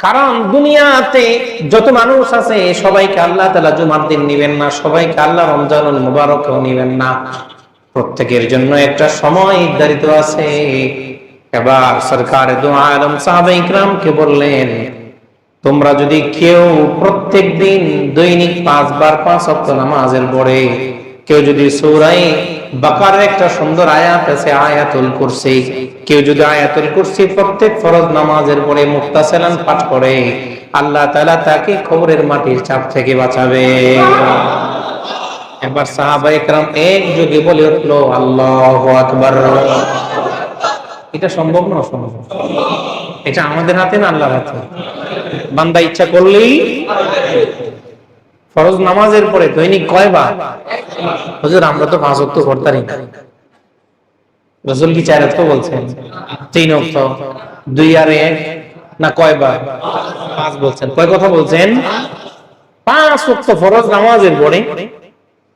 কারণ দুনিয়াতে যত মানুষ আছে, সবাইকে আল্লাহ তালা জুমার দিন নিবেন না, সবাইকে আল্লাহ রমজানুল মুবারকও নিবেন না। প্রত্যেকের জন্য একটা সময় নির্ধারিত আছে। এবার সরকার আলম সাহাবা ইকরামকে বললেন, তোমরা যদি কেউ প্রত্যেক দিন দৈনিক পাঁচবার পাঁচ অক্ট নামাজের পরে কেউ যদি সৌরাই বাকার একটা সুন্দর আয়াত আছে, আয়াতুল কুরসি, কেউ যদি আয়াতুল কুরসি প্রত্যেক ফরজ নামাজের পরে মুক্তাসালান পাঠ করে, আল্লাহ তাআলা তাকে খবরের মাটির চাপ থেকে বাঁচাবে। এবার সাহাবা একরাম এক যুগে বলে উঠল, আল্লাহু আকবার। এটা সম্ভব না অসম্ভব? এটা আমাদের হাতে না আল্লাহর হাতে? বান্দা ইচ্ছা করলেই ফরজ নামাজের পরে দৈনিক কয়বার হুজুর, আমরা তো পাঁচ অক্ট করতারি না। রসুল কি চার অক্ট বলছেন? তিন অক্ট দুই আর এক? না কয়বার পাঁচ বলছেন। কয় কথা বলছেন? পাঁচ অক্ট ফরজ নামাজের পরে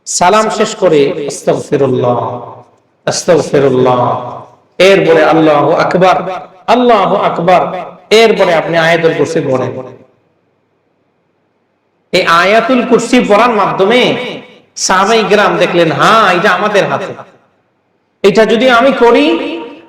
সালাম শেষ করে আস্তাগফিরুল্লাহ আস্তাগফিরুল্লাহ। এরপরে আল্লাহ আকবার আল্লাহ আকবার। এরপরে আপনি আয়াতুল কুরসি পড়েন। এই আয়াতুল কুরসি পড়ার মাধ্যমে সাহাবাই গ্রাম দেখলেন হ্যাঁ এটা আমাদের হাতে। এটা যদি আমি করি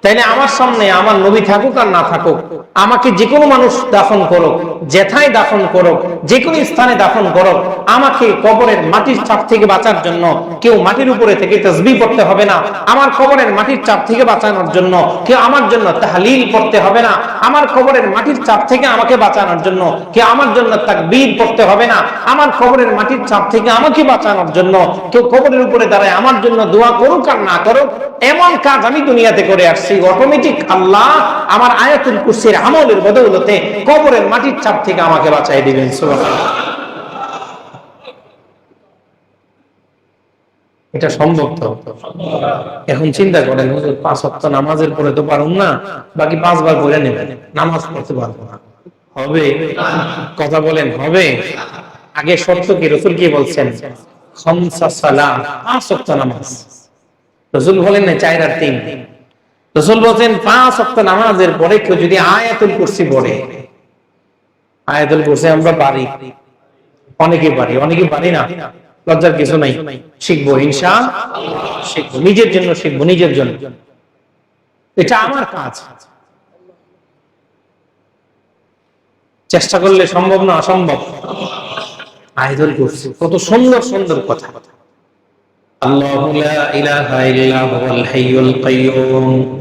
তাহলে আমার সামনে আমার নবী থাকুক আর না থাকুক, আমাকে যে কোনো মানুষ দাফন করুক, যেথায় দাফন করুক, যে কোনো স্থানে দাফন করুক, আমাকে কবরের মাটির চাপ থেকে বাঁচার জন্য কেউ মাটির উপরে থেকে তসবি পড়তে হবে না। আমার কবরের মাটির চাপ থেকে বাঁচানোর জন্য কেউ আমার জন্য তাহলিল পড়তে হবে না। আমার কবরের মাটির চাপ থেকে আমাকে বাঁচানোর জন্য কেউ আমার জন্য তাকবীর পড়তে হবে না। আমার কবরের মাটির চাপ থেকে আমাকে বাঁচানোর জন্য কেউ কবরের উপরে দাঁড়ায় আমার জন্য দোয়া করুক আর না করুক, এমন কাজ আমি দুনিয়াতে করে আসছি। অটোমেটিক আল্লাহ আমার আয়াতুল কুরসির আমলের বদৌলতে কবরের মাটির চাপ থেকে আমাকে বাঁচাই দিবেন এটা সম্ভব তো? এখন চিন্তা করেন পাঁচ ওয়াক্ত নামাজের পরে তো পারুন না, বাকি পাঁচবার পড়ে নেবেন, নামাজ পড়তে পারব না। হবে? কথা বলেন, হবে? আগে সত্য কি? রসুল কি বলছেন? পাঁচ ওয়াক্ত নামাজ। রসুল বলেন না, চার আর তিন। রসুল বলছেন, পাঁচ ওয়াক্ত নামাজের পরে কেউ যদি আয়াতুল কুরসি পড়ে, আয়াতুল কুরসি আমরা পারি। অনেকে পারি অনেকে পারি না। লজ্জার কিছু নাই। শিখব ইনশা শিখব। নিজের জন্য শিখব, নিজের জন্য। এটা আমার কাজ। চেষ্টা করলে সম্ভব না অসম্ভব। আয়দল করছি কত সুন্দর সুন্দর কথা। লা ইলাহা ইল্লা হুয়াল হাইয়ুল কাইয়্যুম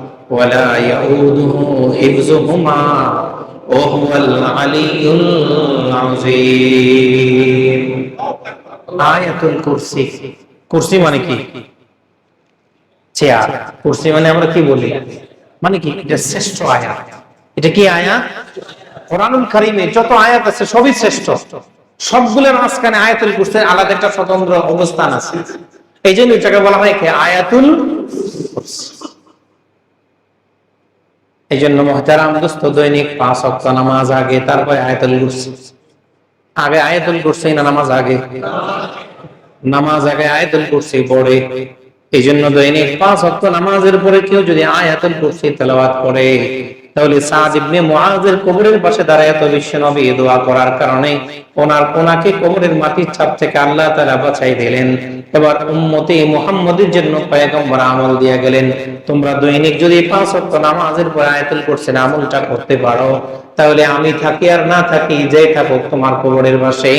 ولا يؤوده حفظهما وهو العلي العظيم আয়াতুল কুরসি কুরসি মানে কি চেয়ার কুরসি মানে আমরা কি বলি মানে কি এটা শ্রেষ্ঠ আয়াত এটা কি আয়াত কোরআনুল কারীমে যত আয়াত আছে সবই শ্রেষ্ঠ সবগুলোর মাঝখানে আয়াতুল কুরসির আলাদা একটা স্বতন্ত্র অবস্থান আছে এই জন্য এটাকে বলা হয় কি আয়াতুল এই জন্য মহতারাম দোস্ত, দৈনিক পাঁচ ওয়াক্ত নামাজ আগে, তারপরে আয়াতুল কুরসি। আগে আয়াতুল কুরসি না নামাজ আগে? নামাজ আগে আয়াতুল কুরসি পড়ে। এই জন্য দৈনিক পাঁচ ওয়াক্ত নামাজের পরে কেউ যদি আয়াতুল কুরসি তেলাওয়াত করে, তাহলে সাদ ইবনে মুআজের কবরের পাশে দাঁড়ায় তো বিশ্ব নবী দোয়া করার কারণে ওনার ওনাকে কবরের মাটির চাপ থেকে আল্লাহ তাআলা বাঁচাই দিলেন। এবার উম্মতে মুহাম্মদের জন্য পয়গম্বর আমল দিয়ে গেলেন। তোমরা দৈনিক যদি পাঁচ ওয়াক্ত নামাজের পর আয়াতুল কুরসির আমলটা করতে পারো, তাহলে আমি থাকি আর না থাকি যে থাকুক তোমার কবরের পাশে।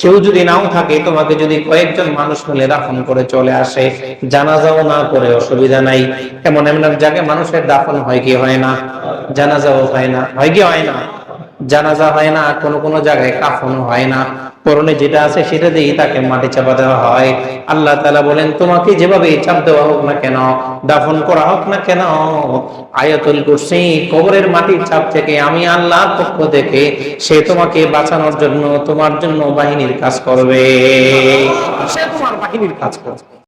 কেউ যদি নাও থাকে, তোমাকে যদি কয়েকজন মানুষ মিলে দাফন করে চলে আসে, জানাজাও না করে অসুবিধা নাই। এমন এমন জায়গায় মানুষের দাফন হয় কি হয় না? জানাজাও হয় না। হয় কি হয় না? জানাজা হয় না, কোনো কোনো জায়গায় কাফন হয় না। পরনে যেটা আছে সেটা দিয়েই তাকে মাটি চাপা দেওয়া হয়। আল্লাহ তাআলা বলেন, তোমাকে যেভাবে চাপ দেওয়া হোক না কেন, দাফন করা হোক না কেন, আয়াতুল কুরসি, কবরের মাটির চাপ থেকে আমি আল্লাহর পক্ষ থেকে সে তোমাকে বাঁচানোর জন্য, তোমার জন্য বাহিনীর কাজ করবে। সে তোমার বাহিনীর কাজ করবে।